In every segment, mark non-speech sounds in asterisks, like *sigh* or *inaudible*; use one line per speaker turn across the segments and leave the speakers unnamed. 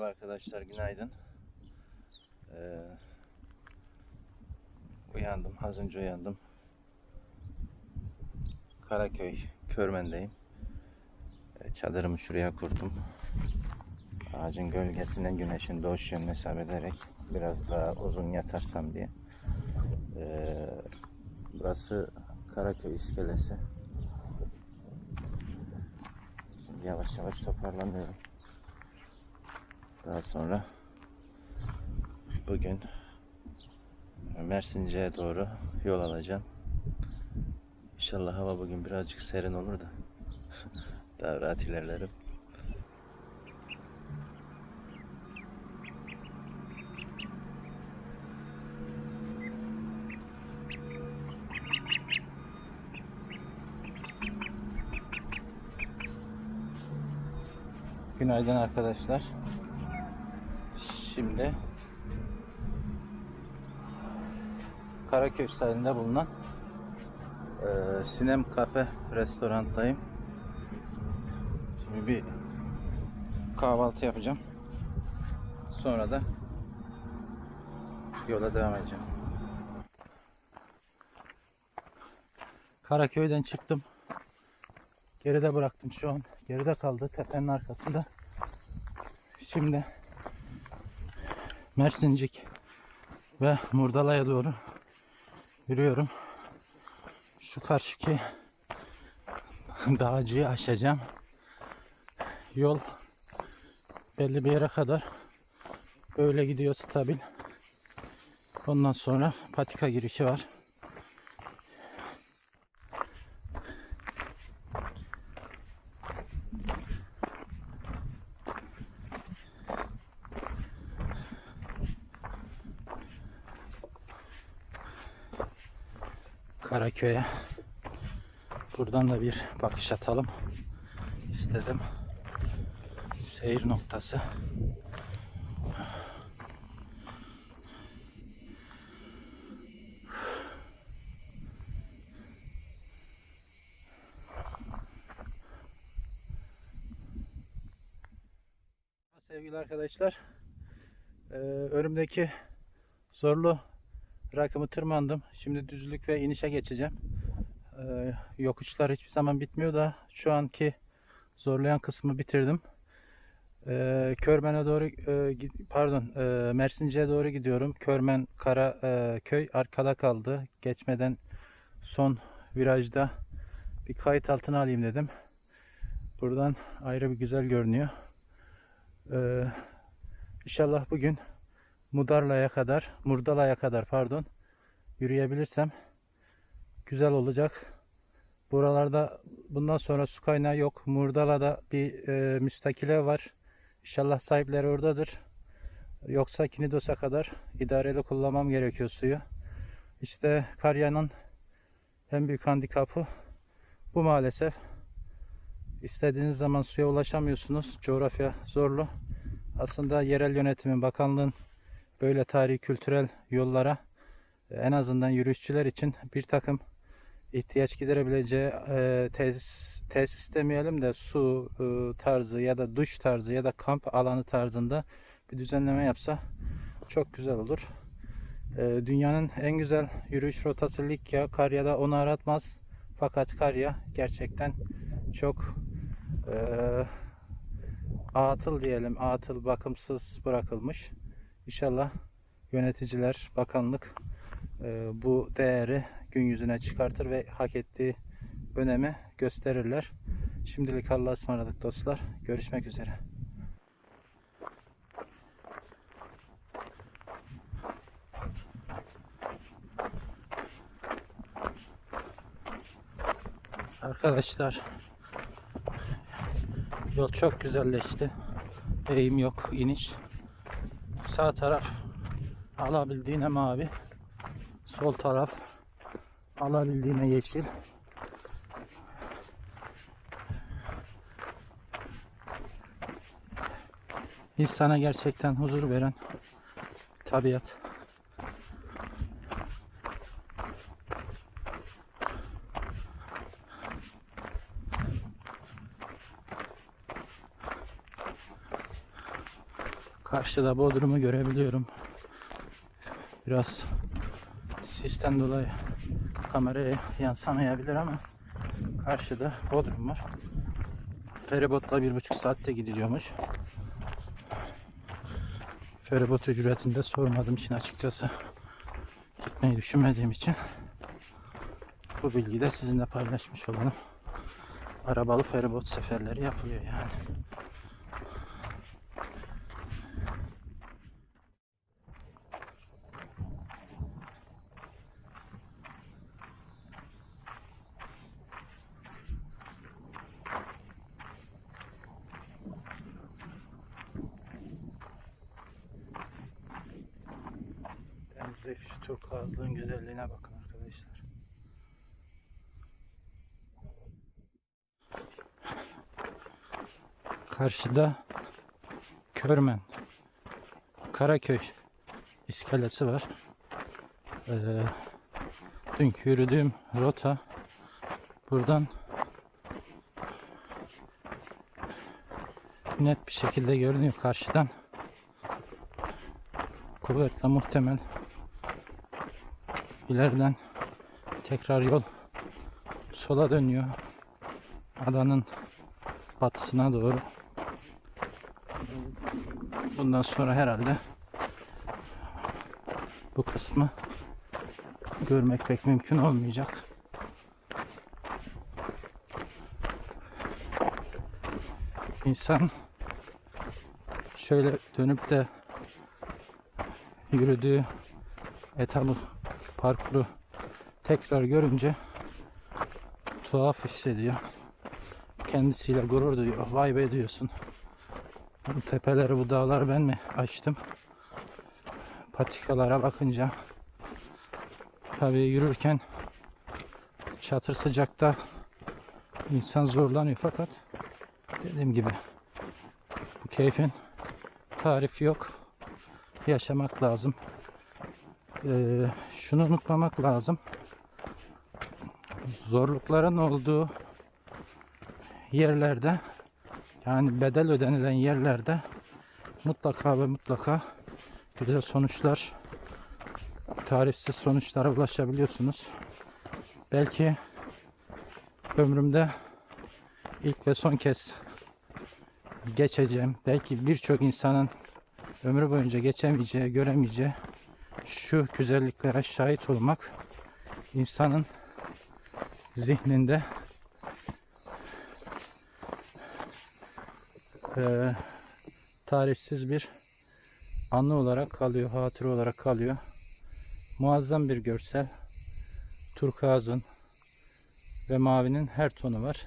Merhaba arkadaşlar, günaydın. Ee, uyandım, az önce uyandım. Karaköy, Körmen'deyim. Ee, çadırımı şuraya kurdum. Ağacın gölgesinden güneşin doğuş yönünü hesap ederek biraz daha uzun yatarsam diye. Ee, burası Karaköy iskelesi. Şimdi yavaş yavaş toparlanıyorum. Daha sonra bugün Mersince'ye doğru yol alacağım. İnşallah hava bugün birazcık serin olur da *laughs* daha rahat ilerlerim. Günaydın arkadaşlar. Şimdi Karaköy sahilinde bulunan eee, Sinem Kafe restorandayım. Şimdi bir kahvaltı yapacağım. Sonra da yola devam edeceğim. Karaköy'den çıktım. Geride bıraktım şu an. Geride kaldı tepenin arkasında. Şimdi Mersincik ve Murdala'ya doğru yürüyorum. Şu karşıki dağcıyı aşacağım. Yol belli bir yere kadar böyle gidiyor stabil. Ondan sonra patika girişi var. Karaköy'e buradan da bir bakış atalım istedim. Seyir noktası. Sevgili arkadaşlar, önümdeki zorlu rakımı tırmandım. Şimdi düzlük ve inişe geçeceğim. Ee, yokuşlar hiçbir zaman bitmiyor da şu anki zorlayan kısmı bitirdim. Ee, Körmen'e doğru e, pardon e, Mersince'ye doğru gidiyorum. Körmen Kara e, köy arkada kaldı. Geçmeden son virajda bir kayıt altına alayım dedim. Buradan ayrı bir güzel görünüyor. Ee, inşallah bugün Mudarla'ya kadar, Murdala'ya kadar pardon yürüyebilirsem güzel olacak. Buralarda bundan sonra su kaynağı yok. Murdala'da bir e, müstakile var. İnşallah sahipleri oradadır. Yoksa Kinidos'a kadar idareli kullanmam gerekiyor suyu. İşte Karya'nın en büyük handikapı bu maalesef. İstediğiniz zaman suya ulaşamıyorsunuz. Coğrafya zorlu. Aslında yerel yönetimin, bakanlığın böyle tarihi kültürel yollara e, en azından yürüyüşçüler için bir takım ihtiyaç giderebileceği e, tesis, tesis demeyelim de su e, tarzı ya da duş tarzı ya da kamp alanı tarzında bir düzenleme yapsa çok güzel olur. E, dünyanın en güzel yürüyüş rotası Likya. Karya'da onu aratmaz. Fakat Karya gerçekten çok e, atıl diyelim, atıl bakımsız bırakılmış. İnşallah yöneticiler, bakanlık e, bu değeri gün yüzüne çıkartır ve hak ettiği önemi gösterirler. Şimdilik Allah'a ısmarladık dostlar. Görüşmek üzere. Arkadaşlar yol çok güzelleşti. Eğim yok, iniş. Sağ taraf alabildiğine mavi. Sol taraf alabildiğine yeşil. İnsana gerçekten huzur veren tabiat. Karşıda Bodrum'u görebiliyorum. Biraz sisten dolayı kameraya yansımayabilir ama karşıda Bodrum var. Feribotla bir buçuk saatte gidiliyormuş. Feribot ücretini de sormadığım için açıkçası gitmeyi düşünmediğim için bu bilgiyi de sizinle paylaşmış olalım. Arabalı feribot seferleri yapılıyor yani. Denizdeki şu turkuazlığın güzelliğine bakın arkadaşlar. Karşıda Körmen Karaköy iskelesi var. Ee, dünkü yürüdüğüm rota buradan net bir şekilde görünüyor karşıdan. Kuvvetle muhtemel ileriden tekrar yol sola dönüyor. Adanın batısına doğru. Bundan sonra herhalde bu kısmı görmek pek mümkün olmayacak. İnsan şöyle dönüp de yürüdüğü etabı parkuru tekrar görünce tuhaf hissediyor. Kendisiyle gurur duyuyor. Vay be diyorsun. Bu tepeleri, bu dağları ben mi açtım? Patikalara bakınca tabii yürürken çatır sıcakta insan zorlanıyor fakat dediğim gibi bu keyfin tarifi yok. Yaşamak lazım. Ee, şunu unutmamak lazım. Zorlukların olduğu yerlerde yani bedel ödenilen yerlerde mutlaka ve mutlaka güzel sonuçlar tarifsiz sonuçlara ulaşabiliyorsunuz. Belki ömrümde ilk ve son kez geçeceğim. Belki birçok insanın ömrü boyunca geçemeyeceği, göremeyeceği şu güzelliklere şahit olmak insanın zihninde eee tarifsiz bir anı olarak kalıyor, hatıra olarak kalıyor. Muazzam bir görsel. Turkuazın ve mavinin her tonu var.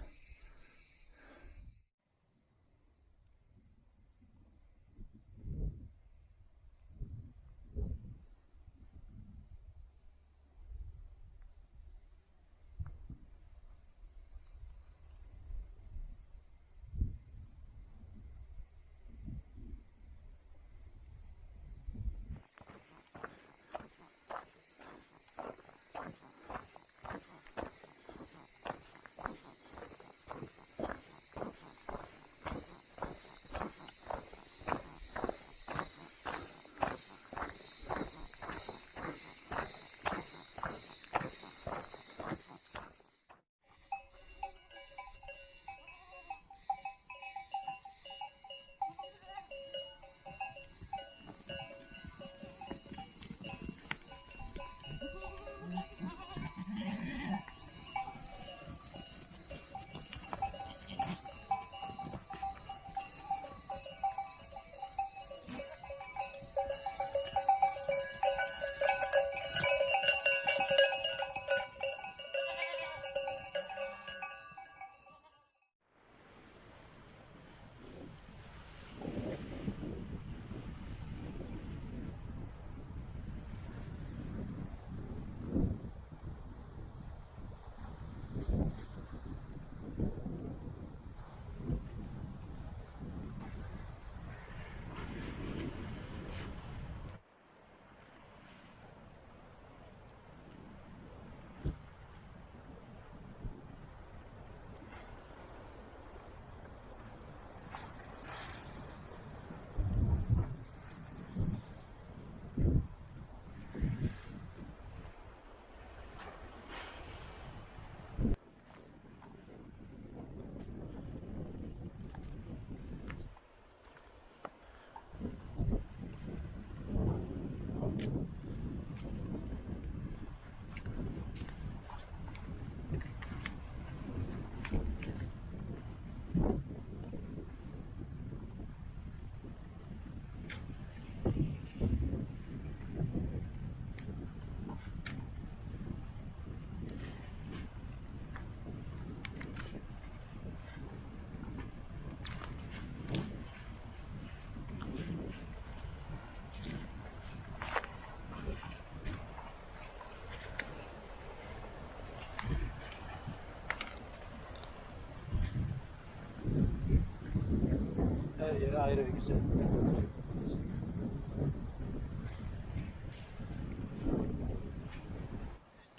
Yeri ayrı güzel.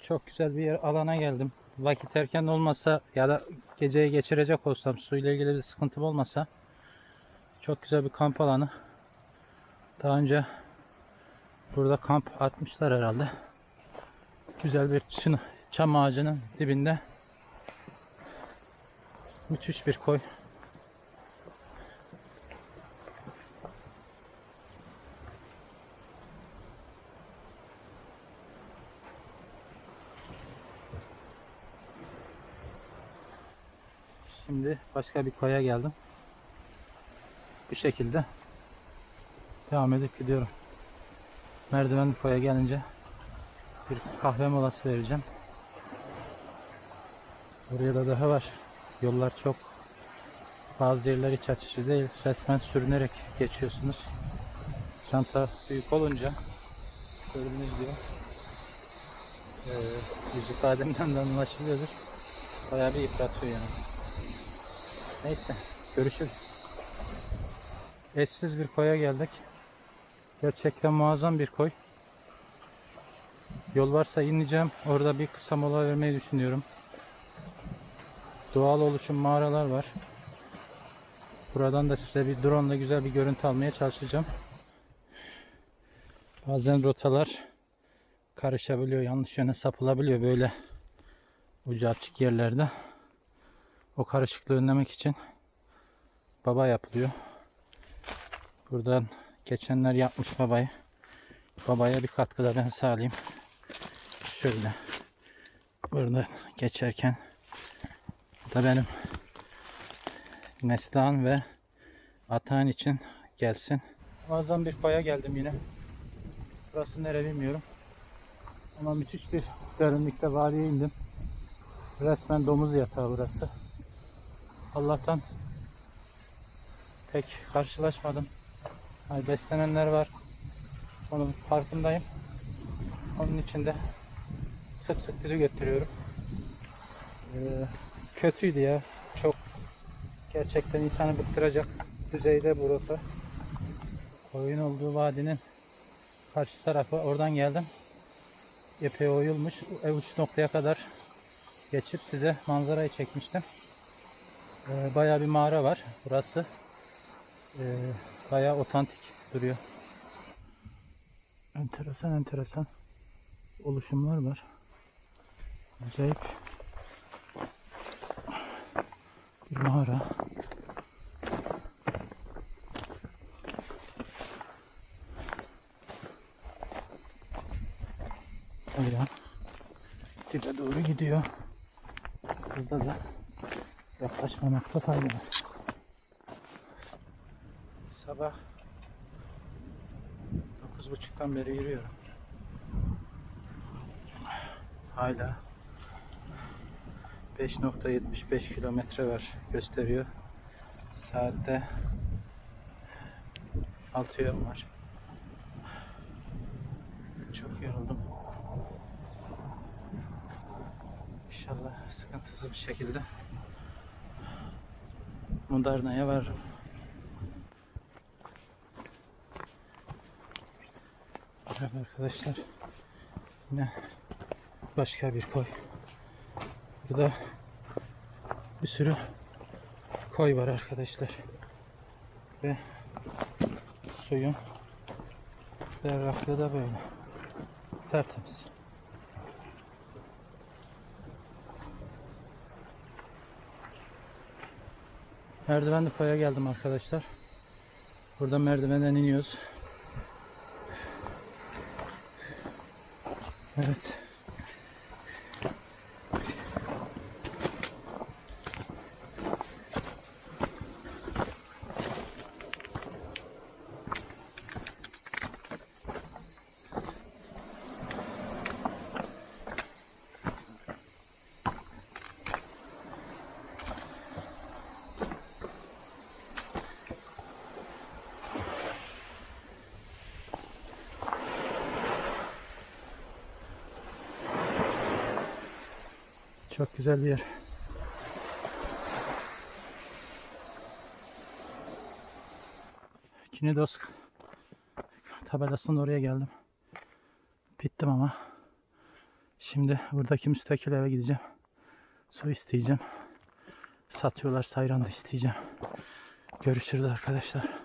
Çok güzel bir yer, alana geldim. Vakit erken olmasa ya da geceyi geçirecek olsam suyla ilgili bir sıkıntım olmasa çok güzel bir kamp alanı. Daha önce burada kamp atmışlar herhalde. Güzel bir çın, çam ağacının dibinde müthiş bir koy. Şimdi başka bir koya geldim. Bu şekilde devam edip gidiyorum. Merdivenli koya gelince bir kahve molası vereceğim. Buraya da daha var. Yollar çok bazı yerler iç açıcı değil. Resmen sürünerek geçiyorsunuz. Çanta büyük olunca gördüğünüz gibi e, yüz ifademden de anlaşılıyordur. Bayağı bir yıpratıyor yani. Neyse görüşürüz. Eşsiz bir koya geldik. Gerçekten muazzam bir koy. Yol varsa ineceğim. Orada bir kısa mola vermeyi düşünüyorum. Doğal oluşum mağaralar var. Buradan da size bir drone ile güzel bir görüntü almaya çalışacağım. Bazen rotalar karışabiliyor, yanlış yöne sapılabiliyor böyle ucu açık yerlerde. O karışıklığı önlemek için baba yapılıyor. Buradan geçenler yapmış babayı. Babaya bir katkıda ben sağlayayım. Şöyle burada geçerken da benim Neslihan ve Atahan için gelsin. Muazzam bir koya geldim yine. Burası nere bilmiyorum. Ama müthiş bir derinlikte vadiye indim. Resmen domuz yatağı burası. Allah'tan pek karşılaşmadım. Hani beslenenler var. Onun farkındayım. Onun için de sık sık dili götürüyorum. Ee, kötüydü ya. Çok gerçekten insanı bıktıracak düzeyde bu rota. Koyun olduğu vadinin karşı tarafı oradan geldim. Epey oyulmuş. E, uç noktaya kadar geçip size manzarayı çekmiştim. Ee, bayağı bir mağara var burası. Ee, bayağı otantik duruyor. Enteresan enteresan oluşumlar var. Acayip bir mağara. Bayağı dibe doğru gidiyor. Burada da yaklaşmamakta fayda var. Sabah 9.30'dan beri yürüyorum. Hala 5.75 kilometre var gösteriyor. Saatte 6 yön var. Çok yoruldum. İnşallah sıkıntısız bir şekilde Mudarna'ya varırım. Evet arkadaşlar yine başka bir koy. Burada bir sürü koy var arkadaşlar. Ve suyun berraklığı da böyle. Tertemiz. Merdivenli koya geldim arkadaşlar. Burada merdivenden iniyoruz. Evet. Çok güzel bir yer.
Kinidos tabelasının oraya geldim. Bittim ama. Şimdi buradaki müstakil eve gideceğim. Su isteyeceğim. Satıyorlar sayran da isteyeceğim. Görüşürüz arkadaşlar.